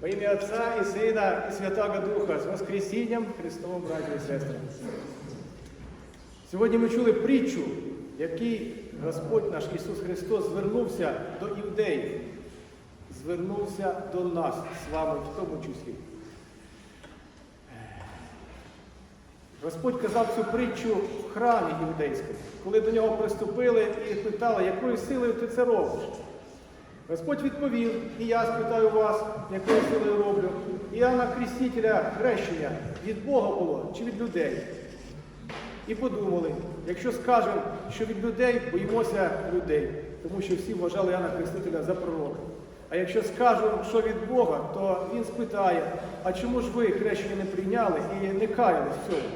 Во ім'я Отця і Сина, і Святого Духа з Воскресінням Христовим, браті і сестри. Сьогодні ми чули притчу, в якій Господь наш Ісус Христос звернувся до іудеїв, звернувся до нас з вами в тому числі. Господь казав цю притчу в храмі іудейському, коли до нього приступили і питали, якою силою ти це робиш. Господь відповів, і я спитаю вас, якою силою роблю. Іоанна Крістителя хрещення від Бога було чи від людей? І подумали, якщо скажемо, що від людей, боїмося людей, тому що всі вважали Іоанна Хрестителя за пророка. А якщо скажемо, що від Бога, то він спитає, а чому ж ви хрещення не прийняли і не каялись в цьому?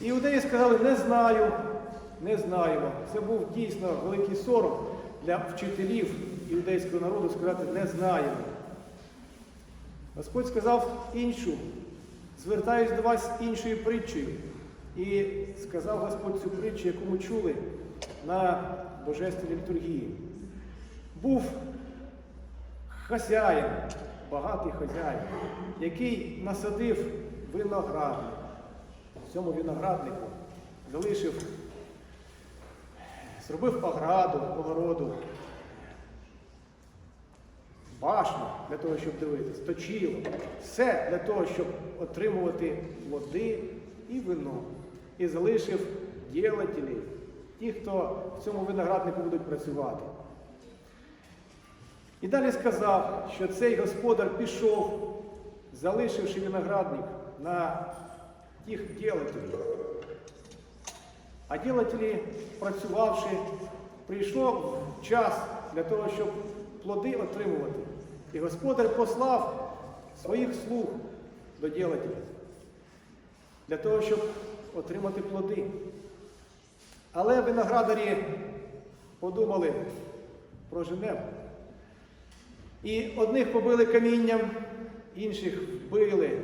І іудеї сказали, не знаю, не знаємо. Це був дійсно великий сором для вчителів іудейського народу сказати не знаємо. Господь сказав іншу, звертаюсь до вас іншою притчею. І сказав Господь цю притчу, яку ми чули на Божественній літургії. Був хазяїн, багатий хазяїн, який насадив виноградник. Цьому винограднику залишив, зробив ограду, огороду, башню для того, щоб дивитись, точило. Все для того, щоб отримувати плоди і вино. І залишив ділателів, ті, хто в цьому винограднику будуть працювати. І далі сказав, що цей господар пішов, залишивши виноградник на тих ділателів. А ділателі, працювавши, прийшло час для того, щоб плоди отримувати. І господар послав своїх слуг до ділателів для того, щоб отримати плоди. Але виноградарі подумали про Женеву. І одних побили камінням, інших вбили.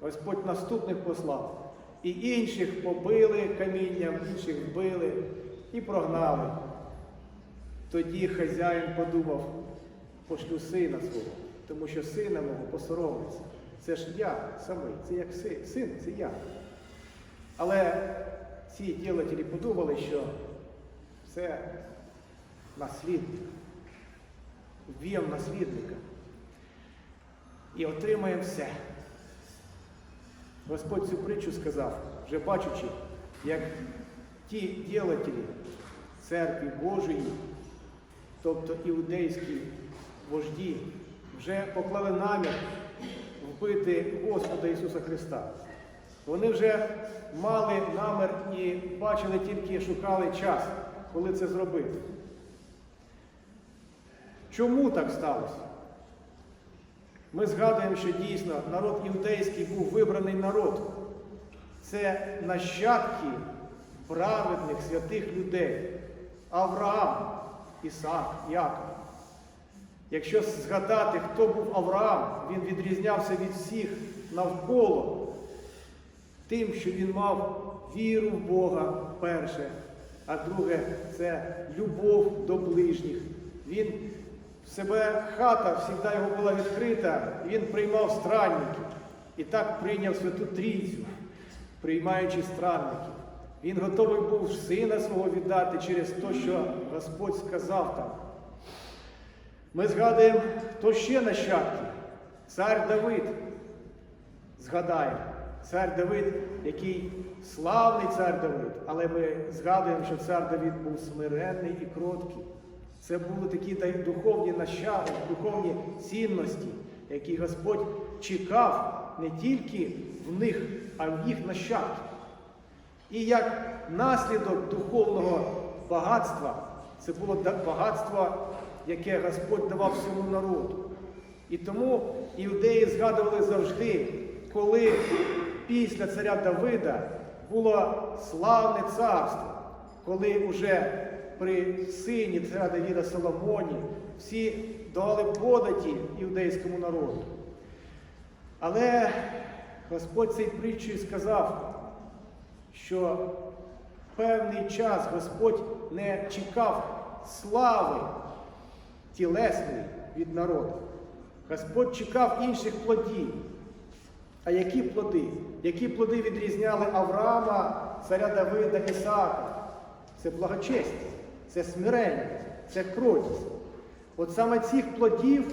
Господь наступних послав. І інших побили камінням, інших вбили і прогнали. Тоді хазяїн подумав, пошлю сина свого, тому що сина мого посоромиться. Це ж я самий, це як син, син це я. Але ці ділителі подумали, що це наслідник. Вб'ємо наслідника і отримаємо все. Господь цю притчу сказав, вже бачучи, як ті ділителі церкви Божої, тобто іудейські вожді, вже поклали намір вбити Господа Ісуса Христа. Вони вже мали намір і бачили тільки шукали час, коли це зробити. Чому так сталося? Ми згадуємо, що дійсно народ іудейський був вибраний народ. Це нащадки праведних святих людей. Авраам, Ісаак, Яков. Якщо згадати, хто був Авраам, він відрізнявся від всіх навколо тим, що він мав віру в Бога перше, а друге це любов до ближніх. Він в себе хата завжди його була відкрита, він приймав странників. І так прийняв Святу Трійцю, приймаючи странників. Він готовий був сина свого віддати через те, що Господь сказав там. Ми згадуємо, хто ще нащадки? Цар Давид. Згадаємо, цар Давид, який славний цар Давид, але ми згадуємо, що цар Давид був смиренний і кроткий. Це були такі духовні нащади, духовні цінності, які Господь чекав не тільки в них, а в їх нащадків. І як наслідок духовного багатства, це було багатство, яке Господь давав всьому народу. І тому іудеї згадували завжди, коли після царя Давида було славне царство, коли вже при сині царя Давіда Соломоні всі дали податі іудейському народу. Але Господь цей притчою сказав, що певний час Господь не чекав слави тілесної від народу, Господь чекав інших плодів. А які плоди? Які плоди відрізняли Авраама, царя Давида, Ісаака? Це благочесть, це смирення, це кротість. От саме цих плодів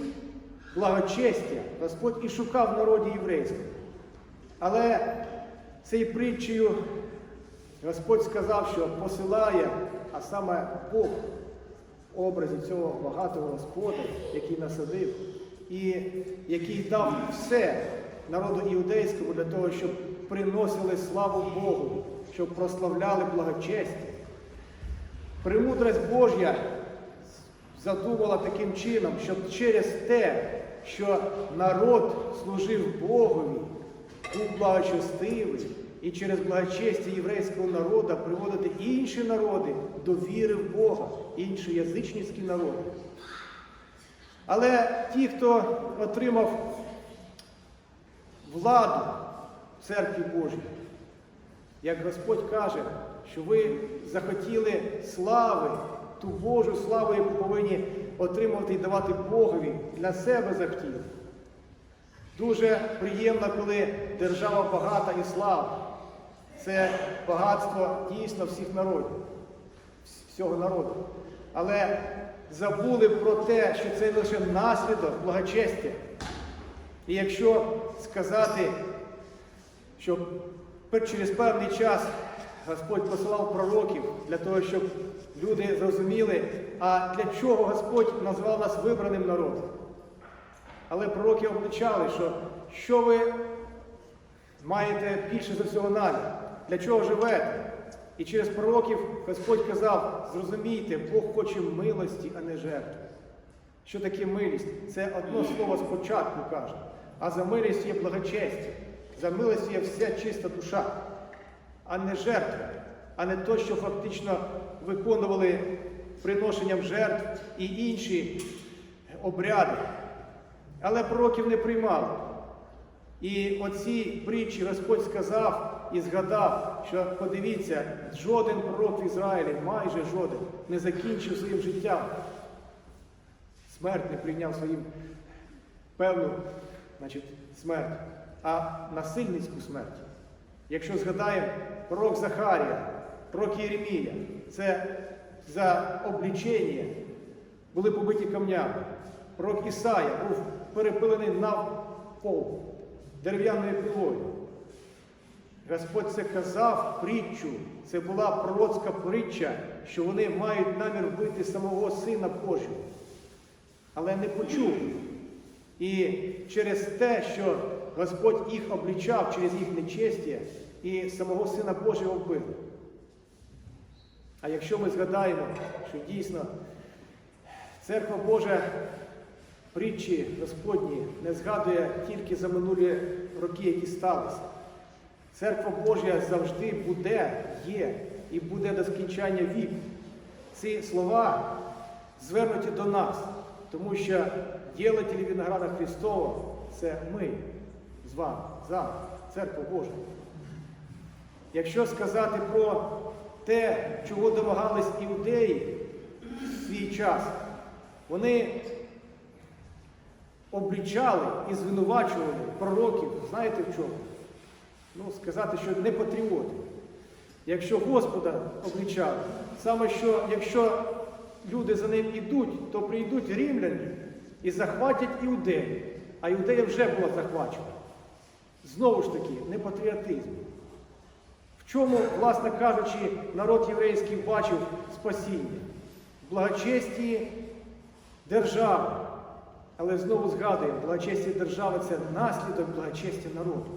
благочестя Господь і шукав в народі єврейському. Але цією притчею Господь сказав, що посилає, а саме Бог образі цього багатого Господа, який насадив, і який дав все народу іудейському для того, щоб приносили славу Богу, щоб прославляли благочестя. Премудрость Божя задумала таким чином, щоб через те, що народ служив Богові, був благочестивий, і через благочестя єврейського народу приводити інші народи до віри в Бога, інші язичницькі народи. Але ті, хто отримав владу в церкві Божій, як Господь каже, що ви захотіли слави, ту Божу славу, яку повинні отримувати і давати Богові, для себе захотіли. Дуже приємно, коли держава багата і слава. Це багатство дійсно всіх народів, всього народу. Але забули про те, що це лише наслідок благочестя. І якщо сказати, що через певний час Господь посилав пророків для того, щоб люди зрозуміли, а для чого Господь назвав нас вибраним народом. Але пророки обличали, що що ви маєте більше за всього намір, для чого живете. І через пророків Господь казав, зрозумійте, Бог хоче милості, а не жертви. Що таке милість? Це одно слово спочатку каже. А за милість є благочестя, за милість є вся чиста душа, а не жертва, а не то, що фактично виконували приношенням жертв і інші обряди. Але пророків не приймали. І оці притчі Господь сказав і згадав, що подивіться, жоден пророк в Ізраїлі, майже жоден, не закінчив своїм життям. Смерть не прийняв своїм певну значить, смерть, а насильницьку смерть. Якщо згадаємо пророк Захарія, пророк Єремія, це за облічення були побиті камнями. Пророк Ісая був перепилений на пол дерев'яною пилою. Господь це казав притчу, це була пророцька притча, що вони мають намір вбити самого Сина Божого. Але не почув. І через те, що Господь їх облічав через їх нечестя, і самого Сина Божого вбили. А якщо ми згадаємо, що дійсно церква Божа притчі Господні не згадує тільки за минулі роки, які сталися. Церква Божа завжди буде, є і буде до скінчання віку. Ці слова звернуті до нас, тому що ділителі винограда Христова це ми з вами, зараз, церква Божа. Якщо сказати про те, чого домагались іудеї в свій час, вони облічали і звинувачували пророків, знаєте в чому? Ну, сказати, що не патріоти. Якщо Господа облічали, саме що якщо люди за ним ідуть, то прийдуть рівляні і захватять іудею, а іудея вже була захвачена. Знову ж таки, не патріотизм. В чому, власне кажучи, народ єврейський бачив спасіння? В благочесті держави. Але знову згадуємо, благочестя держави це наслідок благочестя народу.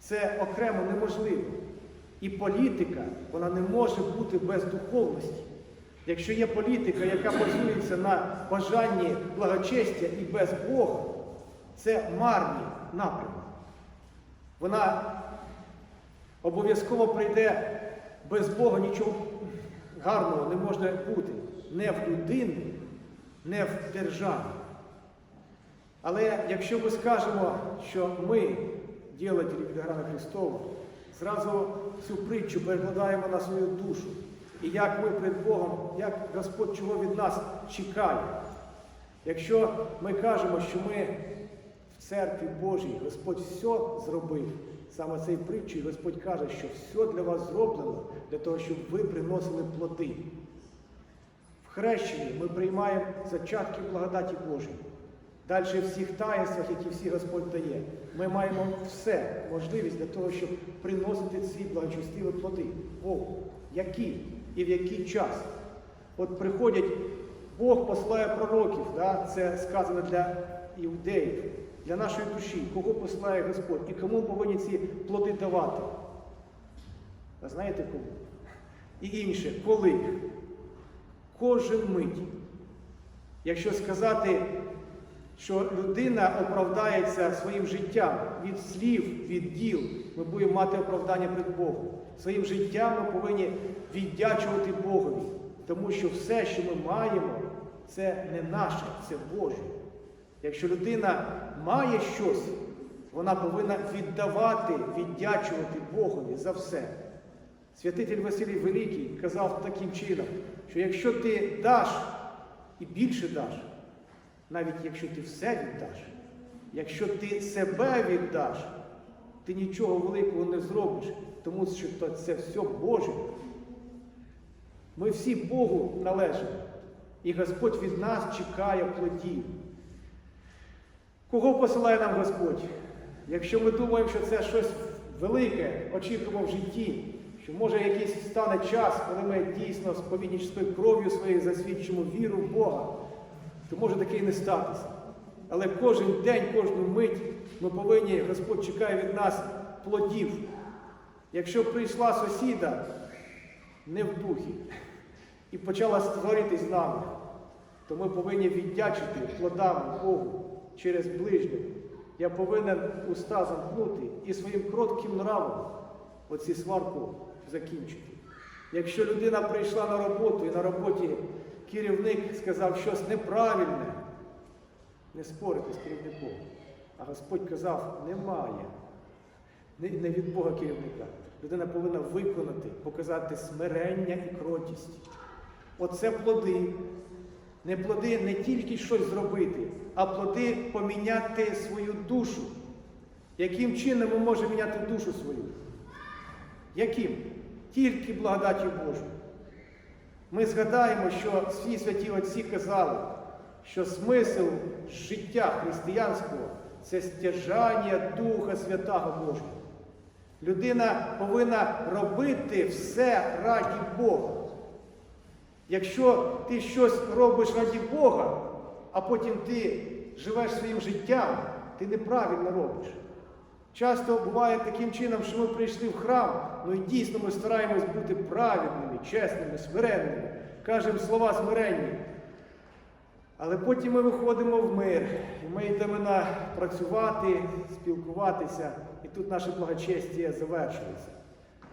Це окремо неможливо. І політика, вона не може бути без духовності. Якщо є політика, яка базується на бажанні благочестя і без Бога, це марні напрямок. Вона обов'язково прийде без Бога, нічого гарного не може бути. Не в людині, не в державі. Але якщо ми скажемо, що ми, ділителі Вінограда Христова, зразу цю притчу перекладаємо на свою душу. І як ми перед Богом, як Господь чого від нас чекає. Якщо ми кажемо, що ми в церкві Божій, Господь все зробив, саме цей притчі, Господь каже, що все для вас зроблено для того, щоб ви приносили плоди. В хрещенні ми приймаємо зачатки благодаті Божої. Далі в всіх таїнствах, які всі Господь дає, ми маємо все можливість для того, щоб приносити ці благочестиві плоди. О, які і в який час. От приходять, Бог посилає пророків, да? це сказано для іудеїв, для нашої душі, кого посилає Господь і кому повинні ці плоди давати. А знаєте кому? І інше, коли? Кожен мить. Якщо сказати, що людина оправдається своїм життям від слів, від діл, ми будемо мати оправдання перед Богом. Своїм життям ми повинні віддячувати Богові, тому що все, що ми маємо, це не наше, це Боже. Якщо людина має щось, вона повинна віддавати, віддячувати Богові за все. Святитель Василій Великий казав таким чином, що якщо ти даш і більше даш, навіть якщо ти все віддаш, якщо ти себе віддаш, ти нічого великого не зробиш, тому що це все Боже. Ми всі Богу належимо, і Господь від нас чекає плодів. Кого посилає нам Господь? Якщо ми думаємо, що це щось велике, очікуємо в житті, що може якийсь стане час, коли ми дійсно сповіднічською кров'ю своєю засвідчимо віру в Бога, то може таке і не статися. Але кожен день, кожну мить ми повинні, Господь чекає від нас плодів. Якщо прийшла сусіда не в духі і почала створити з нами, то ми повинні віддячити плодами Богу через ближнього. Я повинен уста замкнути і своїм кротким нравом оці сварку закінчити. Якщо людина прийшла на роботу і на роботі керівник сказав щось неправильне, не спорити з керівником. А Господь казав, немає. Не від Бога керівника. Людина повинна виконати, показати смирення і кротість. Оце плоди. Не плоди не тільки щось зробити, а плоди поміняти свою душу. Яким чином ми можемо міняти душу свою? Яким? Тільки благодаттю Божою. Ми згадаємо, що всі святі отці казали, що смисл життя християнського це стяжання Духа Святого Божого. Людина повинна робити все раді Бога. Якщо ти щось робиш раді Бога, а потім ти живеш своїм життям, ти неправильно робиш. Часто буває таким чином, що ми прийшли в храм, ну і дійсно ми стараємось бути праведними, чесними, смиренними, кажемо слова смиренні. Але потім ми виходимо в мир, і ми йдемо на працювати, спілкуватися, і тут наше благочестя завершується.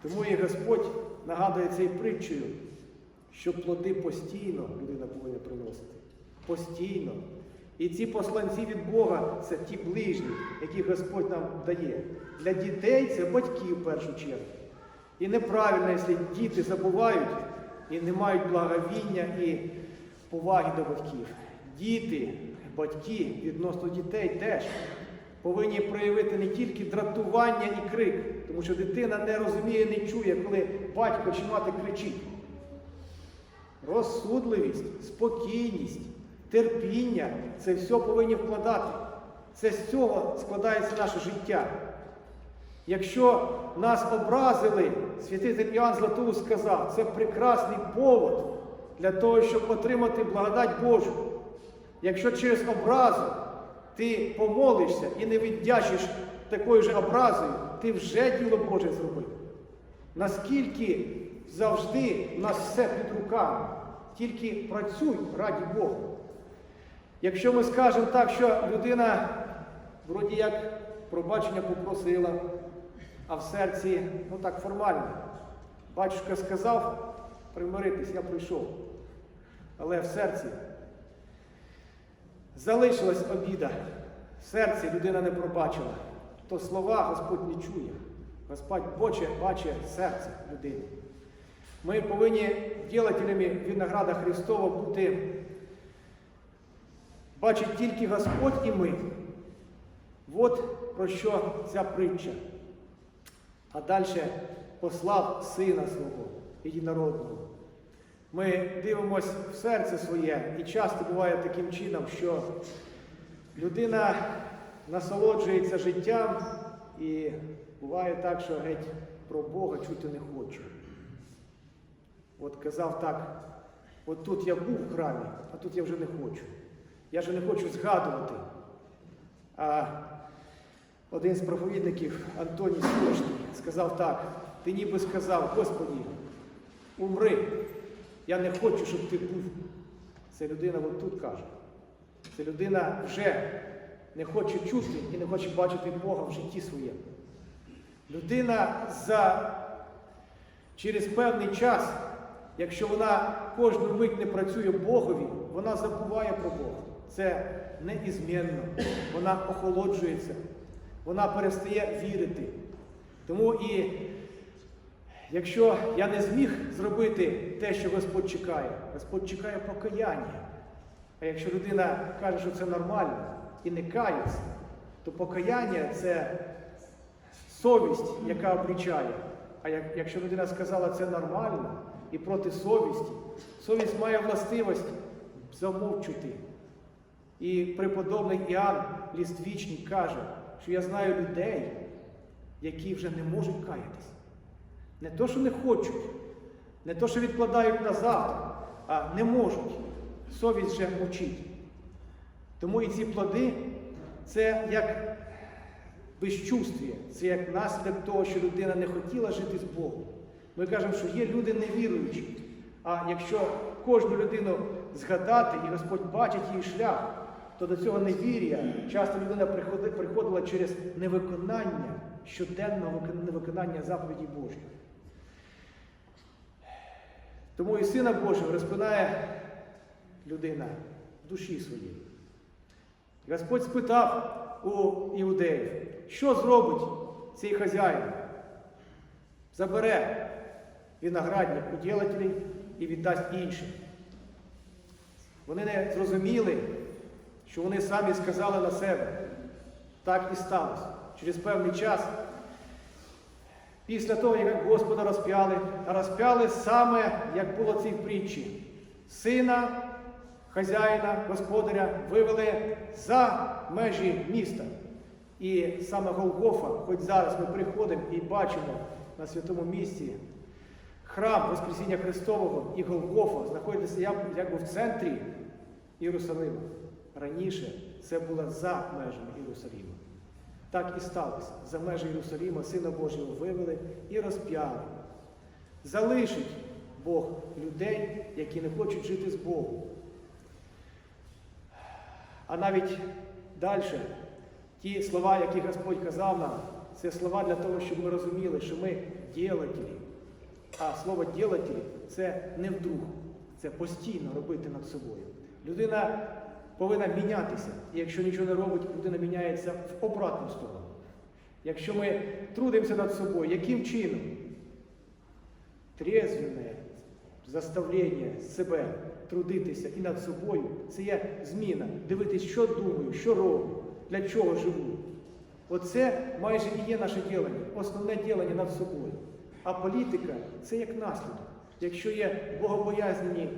Тому і Господь нагадує цей притчею, що плоди постійно людина повинна приносити. Постійно. І ці посланці від Бога це ті ближні, які Господь нам дає. Для дітей це батьки в першу чергу. І неправильно, якщо діти забувають і не мають благовіння і поваги до батьків. Діти, батьки відносно дітей теж повинні проявити не тільки дратування і крик, тому що дитина не розуміє, не чує, коли батько чи мати кричить. Розсудливість, спокійність, терпіння це все повинні вкладати. Це з цього складається наше життя. Якщо нас образили, святитель Іоанн Златоуст сказав, це прекрасний повод для того, щоб отримати благодать Божу. Якщо через образу ти помолишся і не віддячиш такою ж образою, ти вже діло Боже зробив. Наскільки завжди в нас все під руками, тільки працюй раді Бога. Якщо ми скажемо так, що людина вроді як пробачення попросила, а в серці, ну так формально, батюшка сказав примиритись, я прийшов. Але в серці залишилась обіда, в серці людина не пробачила, то слова Господь не чує. Господь боче, бачить серце людини. Ми повинні ділателями винограда Христова бути бачить тільки Господь і ми. От про що ця притча. А далі послав Сина свого єдинородного. Ми дивимося в серце своє, і часто буває таким чином, що людина насолоджується життям, і буває так, що геть про Бога чути не хоче. От казав так, от тут я був в храмі, а тут я вже не хочу. Я вже не хочу згадувати. А один з проповідників Антоній Сулошний сказав так: ти ніби сказав, Господі, умри, я не хочу, щоб ти був. Це людина от тут каже. Це людина вже не хоче чути і не хоче бачити Бога в житті своєму. Людина за через певний час, якщо вона кожну мить не працює Богові, вона забуває про Бога. Це неізмінно. Вона охолоджується, вона перестає вірити. Тому і якщо я не зміг зробити те, що Господь чекає, Господь чекає покаяння. А якщо людина каже, що це нормально і не кається, то покаяння це совість, яка облічає. А як, якщо людина сказала це нормально і проти совісті, совість має властивість замовчути. І преподобний Іоанн Ліствічний каже, що я знаю людей, які вже не можуть каятись. Не то, що не хочуть, не то, що відкладають на завтра, а не можуть. Совість вже мовчить. Тому і ці плоди це як безчувствіє, це як наслідок того, що людина не хотіла жити з Богом. Ми кажемо, що є люди невіруючі. А якщо кожну людину згадати, і Господь бачить її шлях, то до цього невір'я часто людина приходила через невиконання, щоденного невиконання заповіді Божих. Тому і Сина Божого розпинає людина в душі своїй. Господь спитав у іудеїв, що зробить цей хазяїн? Забере виноградник у ділителів і віддасть іншим. Вони не зрозуміли, що вони самі сказали на себе. Так і сталося. Через певний час, після того, як Господа розп'яли, а розп'яли саме, як було в притчі, сина хазяїна, господаря вивели за межі міста. І саме Голгофа, хоч зараз ми приходимо і бачимо на святому місці храм Воскресіння Христового і Голгофа знаходиться як- якби в центрі Єрусалима. Раніше це було за межами Єрусалима. Так і сталося. За межі Єрусалима Сина Божого вивели і розп'яли. Залишить Бог людей, які не хочуть жити з Богом. А навіть далі, ті слова, які Господь казав нам, це слова для того, щоб ми розуміли, що ми ділателі. А слово ділателі це не вдруг, це постійно робити над собою. Людина повинна мінятися. І якщо нічого не робить, людина міняється в обратну сторону. Якщо ми трудимося над собою, яким чином? Трезвіне заставлення себе трудитися і над собою це є зміна. Дивитись, що думаю, що роблю, для чого живу. Оце майже і є наше ділення, основне ділення над собою. А політика це як наслідок. Якщо є богобоязні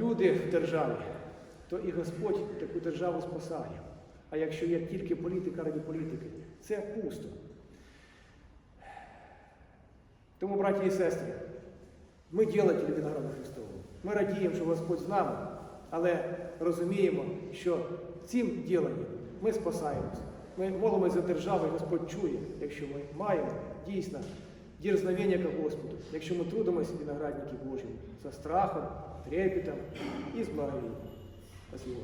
люди в державі, то і Господь таку державу спасає. А якщо є тільки політика ради політики, це пусто. Тому, браті і сестри, ми ділителі винограду Христового. Ми радіємо, що Господь з нами, але розуміємо, що цим діленням ми спасаємося. Ми молимося за державу, і Господь чує, якщо ми маємо дійсно дірзновення к Господу, якщо ми трудимося виноградники Божі за страхом, трепетом і з. Спасибо.